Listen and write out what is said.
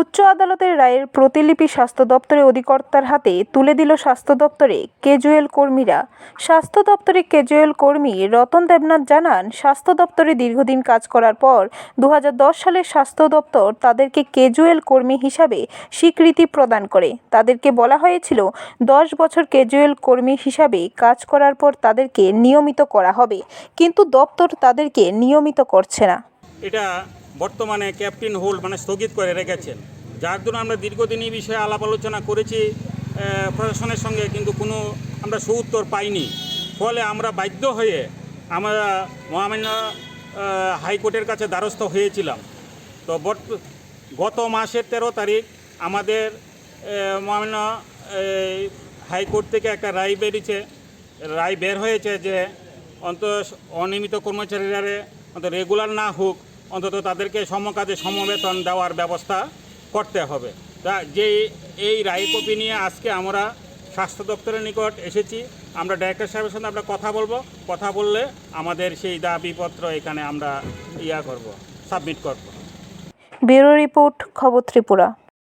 উচ্চ আদালতের রায়ের প্রতিলিপি স্বাস্থ্য দপ্তরের অধিকর্তার হাতে তুলে দিল স্বাস্থ্য দপ্তরে কেজুয়েল কর্মীরা। স্বাস্থ্য দপ্তরে কেজুয়েল কর্মী রতন দেবনাথ জানান, স্বাস্থ্য দপ্তরে দীর্ঘদিন কাজ করার পর দু সালে স্বাস্থ্য দপ্তর তাদেরকে কেজুয়েল কর্মী হিসাবে স্বীকৃতি প্রদান করে। তাদেরকে বলা হয়েছিল, দশ বছর কেজুয়েল কর্মী হিসাবে কাজ করার পর তাদেরকে নিয়মিত করা হবে, কিন্তু দপ্তর তাদেরকে নিয়মিত করছে না। এটা বর্তমানে ক্যাপ্টেন হোল্ড মানে স্থগিত করে রেখেছেন। যার জন্য আমরা দীর্ঘদিন এই বিষয়ে আলাপ আলোচনা করেছি প্রশাসনের সঙ্গে, কিন্তু কোনো আমরা সুউত্তর পাইনি। ফলে আমরা বাধ্য হয়ে আমরা মহামান্য হাইকোর্টের কাছে দ্বারস্থ হয়েছিলাম। তো গত মাসের তেরো তারিখ আমাদের মহামান্য হাইকোর্ট থেকে একটা রায় বেরিয়েছে। রায় বের হয়েছে যে অন্ত অনিয়মিত কর্মচারীরা অন্তত রেগুলার না হোক অন্তত তাদেরকে সমকাজে সমবেতন দেওয়ার ব্যবস্থা করতে হবে। তা যে এই রায় কপি নিয়ে আজকে আমরা স্বাস্থ্য দপ্তরের নিকট এসেছি, আমরা ডাইরেক্টর সাহেবের সঙ্গে আমরা কথা বলব। কথা বললে আমাদের সেই দাবিপত্র এখানে আমরা ইয়া করব, সাবমিট করব। ব্যুরো রিপোর্ট, খবর ত্রিপুরা।